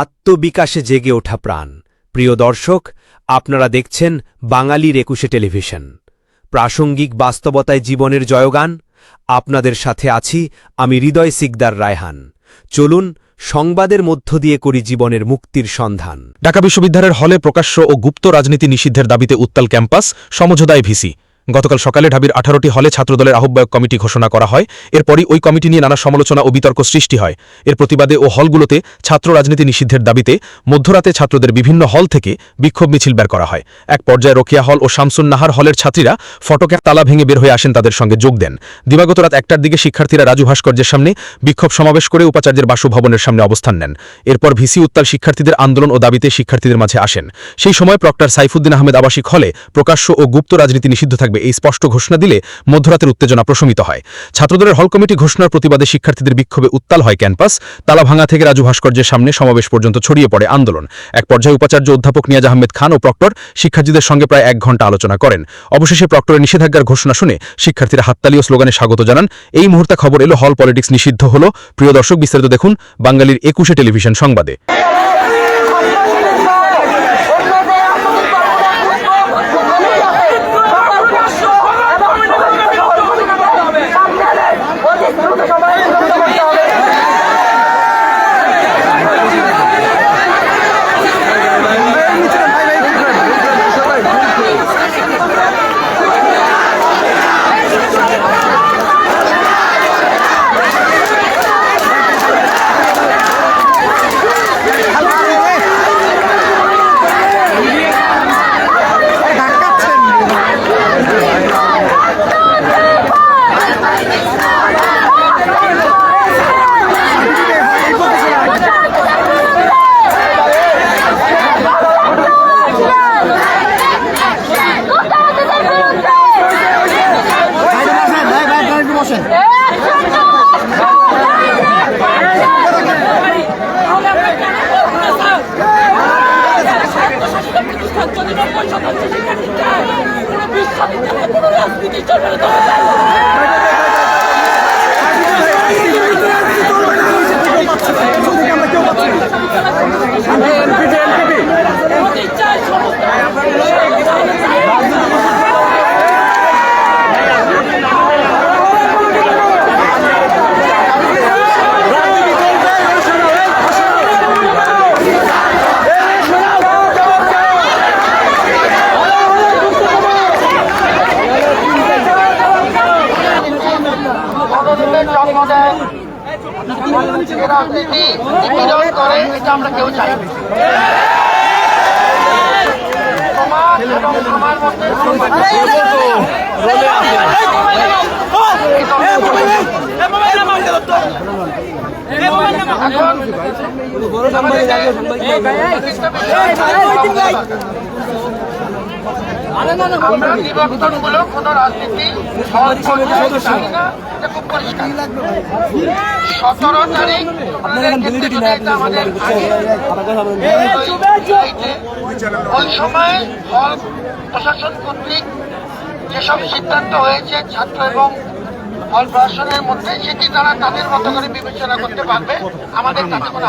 আত্মবিকাশে জেগে ওঠা প্রাণ। প্রিয় দর্শক, আপনারা দেখছেন বাঙালির একুশে টেলিভিশন। প্রাসঙ্গিক বাস্তবতায় জীবনের জয়গান, আপনাদের সাথে আছি আমি হৃদয় সিকদার রায়হান। চলুন, সংবাদের মধ্য দিয়ে করি জীবনের মুক্তির সন্ধান। ঢাকা বিশ্ববিদ্যালয়ের হলে প্রকাশ্য ও গুপ্ত রাজনীতি নিষিদ্ধের দাবিতে উত্তাল ক্যাম্পাস সমঝোদায় ভিসি। গতকাল সকালে ঢাবির আঠারোটি হলে ছাত্রদলের আহ্বায়ক কমিটি ঘোষণা করা হয়। এরপরই ওই কমিটি নিয়ে নানা সমালোচনা ও বিতর্ক সৃষ্টি হয়। এর প্রতিবাদে ও হলগুলোতে ছাত্র রাজনীতি নিষিদ্ধের দাবিতে মধ্যরাতে ছাত্রদের বিভিন্ন হল থেকে বিক্ষোভ মিছিল বের করা হয়। এক পর্যায়ে রোকিয়া হল ও শামসুন নাহার হলের ছাত্রীরা ফটকের তালা ভেঙে বের হয়ে আসেন তাদের সঙ্গে যোগ দেন। দিবাগত রাত একটার দিকে শিক্ষার্থীরা রাজু ভাস্কর্যের সামনে বিক্ষোভ সমাবেশ করে উপাচার্যের বাসভবনের সামনে অবস্থান নেন। এরপর ভিসি উত্তাল শিক্ষার্থীদের আন্দোলন ও দাবিতে শিক্ষার্থীদের মাঝে আসেন। সেই সময় প্রক্টর সাইফুদ্দিন আহমেদ আবাসিক হলে প্রকাশ্য ও গুপ্ত রাজনীতি নিষিদ্ধ থাকবে এই স্পষ্ট ঘোষণা দিলে মধ্যরাতের উত্তেজনা প্রশমিত হয়। ছাত্রদলের হল কমিটি ঘোষণার প্রতিবাদে শিক্ষার্থীদের বিক্ষোভে উত্তাল হয় ক্যাম্পাস। তালাভাঙা থেকে রাজু ভাস্কর্যের সামনে সমাবেশ পর্যন্ত ছড়িয়ে পড়ে আন্দোলন। এক পর্যায়ে উপাচার্য অধ্যাপক নিয়াজ আহমেদ খান ও প্রক্টর শিক্ষার্থীদের সঙ্গে প্রায় এক ঘণ্টা আলোচনা করেন। অবশেষে প্রক্টরের নিষেধাজ্ঞার ঘোষণা শুনে শিক্ষার্থীরা হাততালি ও স্লোগানে স্বাগত জানান। এই মুহূর্তে খবর এলো, হল পলিটিক্স নিষিদ্ধ হল। প্রিয় দর্শক, বিস্তারিত দেখুন বাঙালির একুশে টেলিভিশন সংবাদে। গণতন্ত্রের জন্ম দেয় যে রাজনীতি নিপীড়ন করে এটা আমরা কেউ চাই সমাজ এবং সমাজ এখন আমরা কোনো রাজনীতি খুব পরিষ্কার। সতেরো তারিখ আমাদের ওই সময় প্রশাসন কর্তৃক যেসব সিদ্ধান্ত হয়েছে ছাত্র এবং হল প্রশাসনের মধ্যে, সেটি তারা তাদের মতো করে বিবেচনা করতে পারবে। আমাদের তাতে কোনো।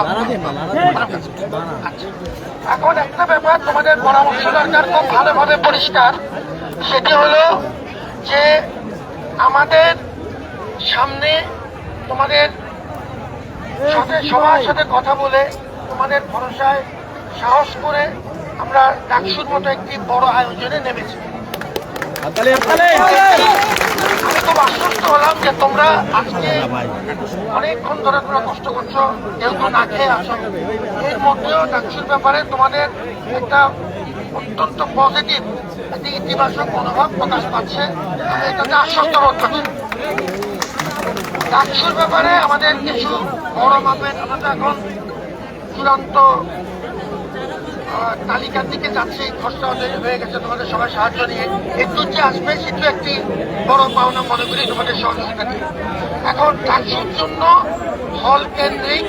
আচ্ছা। এখন একটা ব্যাপার, তোমাদের পরামর্শ দরকার খুব ভালোভাবে পরিষ্কার। সেটি হলো যে আমাদের সামনে তোমাদের সাথে, সবার সাথে কথা বলে তোমাদের ভরসায় সাহস করে আমরা ডাকসুর মতো একটি বড় আয়োজনে নেমেছি। খুব আশ্বস্ত হলাম যে তোমরা আজকে অনেকক্ষণ ধরে তোমরা কষ্ট করছ কেউ তো না খেয়ে আছো। এর মধ্যেও ডাকসুর ব্যাপারে তোমাদের একটা অত্যন্ত পজিটিভ একটি ইতিবাচক মনোভাব প্রকাশ পাচ্ছে। আমি এটাতে আশ্বস্ত বোধ করছি। ডাকসুর ব্যাপারে আমাদের কিছু বড় মাপের আমরা এখন চূড়ান্ত তালিকার দিকে যাচ্ছে। খসড়া হয়ে গেছে তোমাদের সবাই সাহায্য নিয়ে। একটু যে আসবে সেটা একটি বড় পাওনা মনে করি তোমাদের সহযোগিতা নিয়ে। এখন ডাকসুর জন্য হল কেন্দ্রিক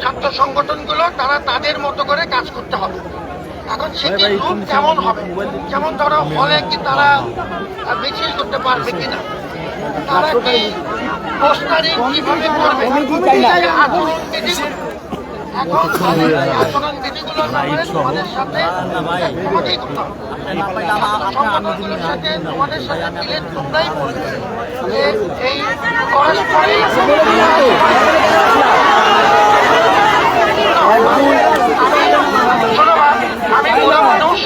ছাত্র সংগঠনগুলো তারা তাদের মতো করে কাজ করতে হবে। এখন সেটির রূপ কেমন হবে? যেমন ধরো হলে কি তারা মিছিল করতে পারবে কিনা? তারা কি পোস্টারিং কীভাবে করবে? আচরণ আমি মানুষ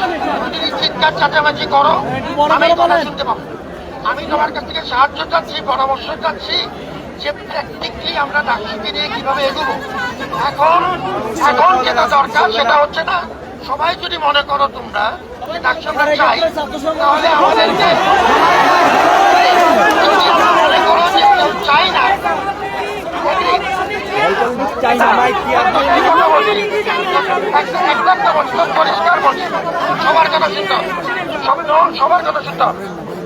যদি চিৎকার চাচামাচি করো আমি কথা শুনতে পাবো আমি তোমার কাছ থেকে সাহায্য চাচ্ছি, পরামর্শ চাচ্ছি যে প্র্যাকটিক্যালি আমরা ডাক্তারকে নিয়ে কীভাবে এগোবো? এখন এখন যেটা দরকার সেটা হচ্ছে না। সবাই যদি মনে করো তোমরা যে ডাক্তার চাই তাহলে আমাদেরকে মনে করো যে কেউ চাই না পরিষ্কার বলছি সবার কথা শুনতে সবার কথা শুনতে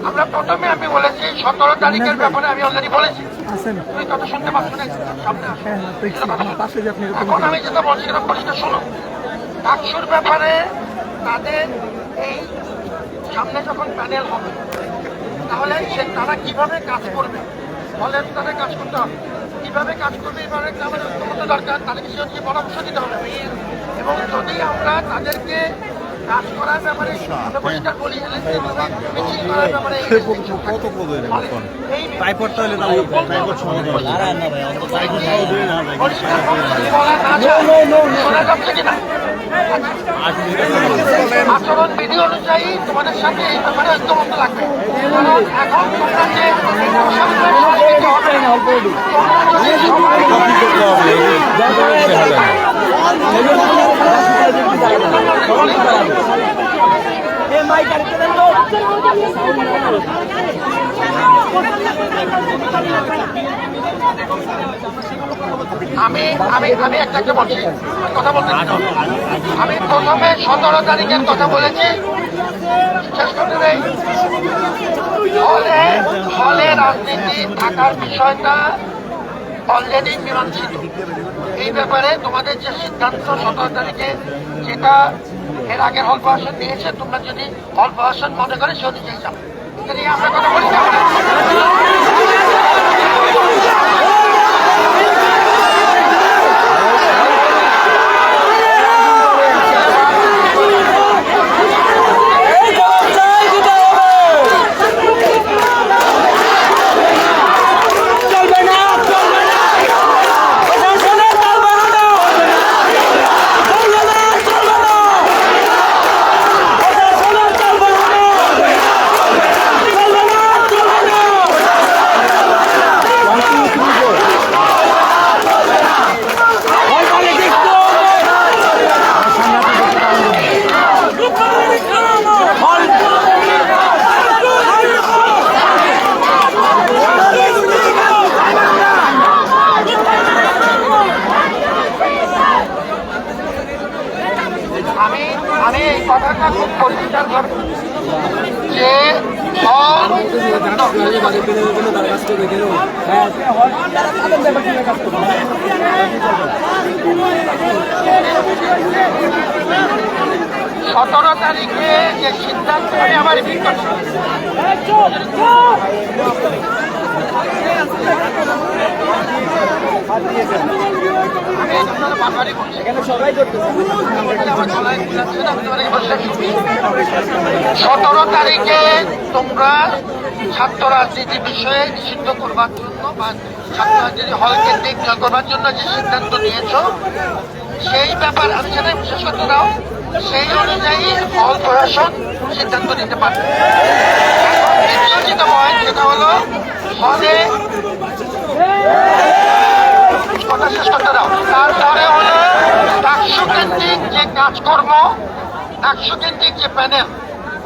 আমরা প্রথমে আমি বলেছি সতেরো তারিখের ব্যাপারে আমি অলরেডি বলেছি। তুমি কথা শুনতে পাচ্ছ। এখন আমি যেটা বলছি সেটা পরিষ্কার শোনো। ডাকসুর ব্যাপারে তাদের এই সামনে যখন প্যানেল হবে তাহলে সে তারা কীভাবে কাজ করবে? ফলে তাদের কাজ করতে হবে। কীভাবে কাজ করবে এবারে আমাদের দরকার তাদেরকে সে হচ্ছে পরামর্শ দিতে হবে। এবং যদি আমরা তাদেরকে কাজ করার ব্যাপারে পরিষ্কার বলি মিছিল করার ব্যাপারে কত এই ট্রাইপড তাহলে দাও ট্রাইপড সহজে হবে পরিষ্কার বলা না যায় শোনা যাচ্ছে কিনা আচরণ বিধি অনুযায়ী তোমাদের সাথে এই ব্যাপারে ঐক্যমত্য লাগবে কারণ এখন তোমরা যে হবে সবাই আমি আমি আমি একটা বলছি। কথা বলতে আমি প্রথমে সতেরো তারিখের কথা বলেছি। শেষ করতে দেই হলে হলে রাজনীতি থাকার বিষয়টা অলরেডি মীমাংসিত এই ব্যাপারে তোমাদের যে সিদ্ধান্ত সতেরো তারিখে যেটা এর আগের অল্প আসন নিয়েছে তোমরা যদি অল্প আসন মনে করে সে অনুযায়ী যাবে আমরা কথা না। আমি আমি এই কথাটা খুব পরিষ্কার করব যে হল সতেরো তারিখে যে সিদ্ধান্ত আমি আমার। সতেরো তারিখে তোমরা ছাত্র রাজনীতি বিষয়ে নিষিদ্ধ করবার জন্য বা ছাত্র রাজনীতি হল কেন্দ্রিক জয় করবার জন্য যে সিদ্ধান্ত নিয়েছ, সেই ব্যাপার আমি সেটা বিশেষ করতে দাও সেই অনুযায়ী হল প্রশাসন সিদ্ধান্ত নিতে পারবে। হলো তারপরে হলো যে কাজকর্ম ডাকসু কেন্দ্রিক যে প্যানেল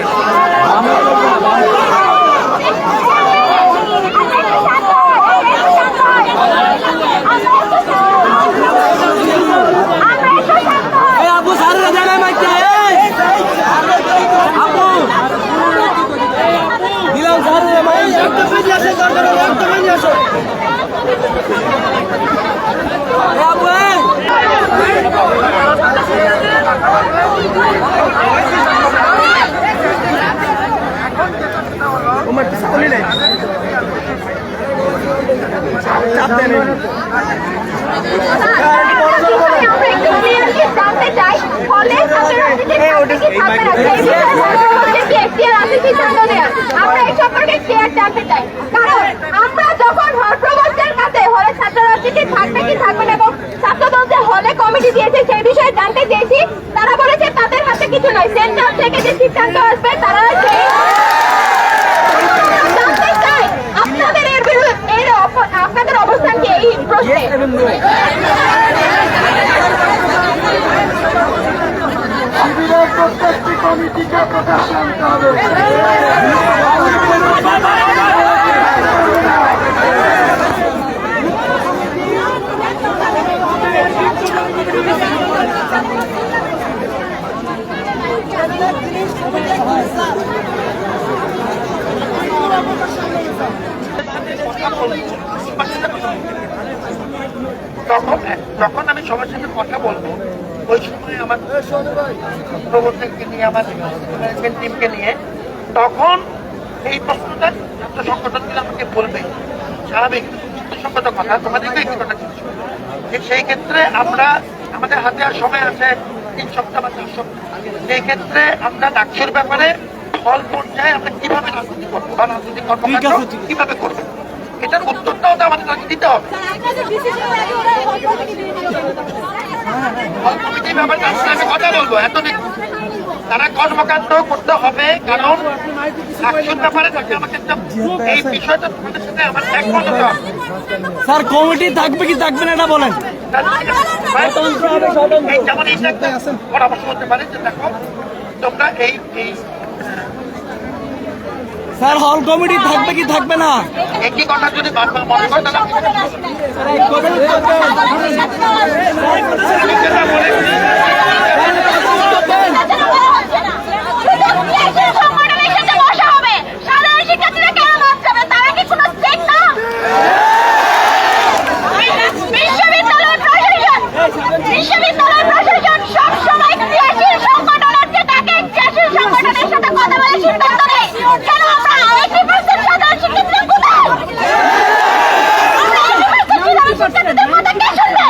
কেন্দ্রিক যে কাজ করতে দিতে হবে। আপু সারে জানাই মাইকে আপু দিলাম সারে মাই একটা পেজ আছে দরকার একটা পেজ আছে আপু এই আমরা একটু clearly জানতে চাই, ফলে ছাত্র রাজনীতির সাথে কি থাকবে না, সেই বিষয়ে হচ্ছে কি এখতিয়ার আছে সিদ্ধান্ত নেওয়ার। আমরা যখন হলে থাকবে কি থাকবে না এবং ছাত্রদল হলে কমিটি দিয়েছে সেই বিষয়ে জানতে চেয়েছি তারা বলেছে তাদের হাতে কিছু নয় সেন্টার থেকে যে সিদ্ধান্ত আসবে, তারা জানতে চাই আপনাদের এর বিরুদ্ধে এর অপ- আপনাদের অবস্থান কি এই প্রশ্নে শিবিরের প্রত্যেকটি কমিটিকে প্রকাশ আনতে তখন যখন আমি সবার সাথে কথা বলব। ওই সময় আমার প্রবর্তককে নিয়ে আমার ম্যানেজমেন্ট টিমকে নিয়ে তখন এই প্রশ্নটা ছাত্র সংগঠনগুলো আমাকে বলবে। স্বাভাবিক যুক্তিসঙ্গত কথা তোমাদেরকে এই কথাটা যে সেই ক্ষেত্রে আমরা আমাদের হাতে আর সময় আছে তিন সপ্তাহ বা চার সপ্তাহ। সেই ক্ষেত্রে আমরা ডাকসুর ব্যাপারে ফল পর্যায়ে আমরা কীভাবে রাজনীতি করব বা রাজনীতি কর্মকাণ্ড কীভাবে করব? এটার উত্তরটাও তো আমাদের কাছে দিতে হবে। কমিটির ব্যাপারে তার সাথে কথা বলব এত তারা কর্মকাণ্ড করতে হবে কারণ অ্যাকশন ব্যাপারে তাকে আমাকে এই বিষয়টা তোমাদের সাথে আমার একমত হতে হবে। স্যার কমিটি থাকবে কি থাকবে না এটা বলেন। যেমন পরামর্শ হতে পারে যে দেখো তোমরা এই এই স্যার হল কমিটি থাকবে কি থাকবে না? একই কথা যদি বারবার মনে তাহলে আমি যেটা বলেছি সংগঠনের সাথে বসা হবে সাধারণ শিক্ষার্থীরা কেন বাদ যাবে তারা কি কোনো স্টেট না বিশ্ববিদ্যালয় প্রশাসন বিশ্ববিদ্যালয় প্রশাসন সবসময় ক্রিয়াশীল সংগঠন আছে তাকে ক্রিয়াশীল সংগঠনের সাথে কথা বলে সিদ্ধান্ত নেয় কেন আমরা আরেকটি পার্সেন্ট সাধারণ শিক্ষার্থীরা কোথায় আমরা আরেকটি পার্সেন্ট সাধারণ শিক্ষার্থীদের কথা কে শুনবে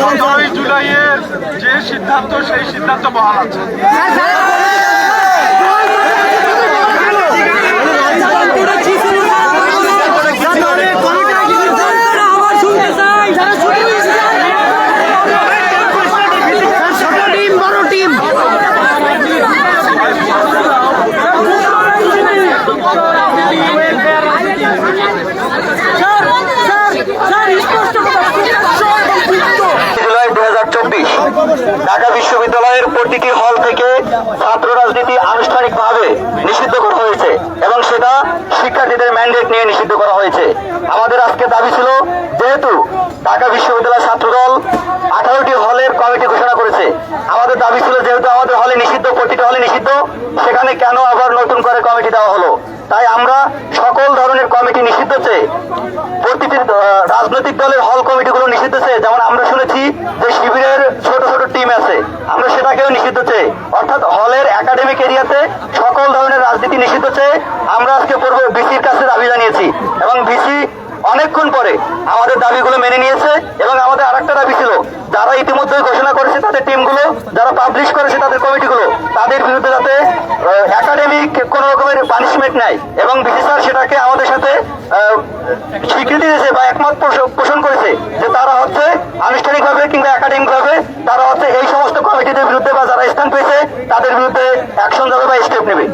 সতেরোই জুলাইয়ের যে সিদ্ধান্ত সেই সিদ্ধান্ত বহাল আছে আবার শুনতে চাই যারা জুলাই দু ঢাকা বিশ্ববিদ্যালয়ের প্রতিটি হল থেকে ছাত্র রাজনীতি আনুষ্ঠানিকভাবে নিষিদ্ধ করা হয়েছে এবং সেটা শিক্ষার্থীদের ম্যান্ডেট নিয়ে নিষিদ্ধ করা হয়েছে। আমাদের আজকে দাবি ছিল, যেহেতু ঢাকা বিশ্ববিদ্যালয় ছাত্রদল আঠারোটি হলের কমিটি ঘোষণা করেছে, আমাদের দাবি ছিল যেহেতু আমাদের হলে নিষিদ্ধ, প্রতিটি হলে নিষিদ্ধ, সেখানে কেন আবার নতুন করে কমিটি দেওয়া হলো? তাই আমরা সকল ধরনের কমিটি নিষিদ্ধ চেয়ে রাজনৈতিক দলের হল কমিটিগুলো নিষিদ্ধ চেয়ে যেমন আমরা শুনেছি যে শিবিরের ছোট ছোট টিম আছে, আমরা সেটাকেও নিষিদ্ধ চেয়ে অর্থাৎ হলের একাডেমিক এরিয়াতে সকল ধরনের রাজনীতি নিষিদ্ধ চেয়ে আমরা আজকে পূর্ব বিসির কাছে দাবি জানিয়েছি এবং বিসি অনেকক্ষণ পরে আমাদের দাবিগুলো মেনে নিয়েছে এবং আমাদের আরেকটা দাবি ছিল, যারা ইতিমধ্যে ঘোষণা করেছে তাদের টিমগুলো, যারা পাবলিশ করেছে তাদের কমিটিগুলো, তাদের বিরুদ্ধে যাতে একাডেমিক কোন রকমের পানিশমেন্ট নাই এবং বিসি স্যার সেটাকে আমাদের সাথে স্বীকৃতি দিয়েছে বা একমত পোষণ করেছে যে তারা হচ্ছে আনুষ্ঠানিকভাবে কিংবা একাডেমিক ভাবে তারা হচ্ছে এই সমস্ত কমিটিদের বিরুদ্ধে বা যারা স্থান পেয়েছে তাদের বিরুদ্ধে অ্যাকশন যাবে বা স্টেপ নেবে।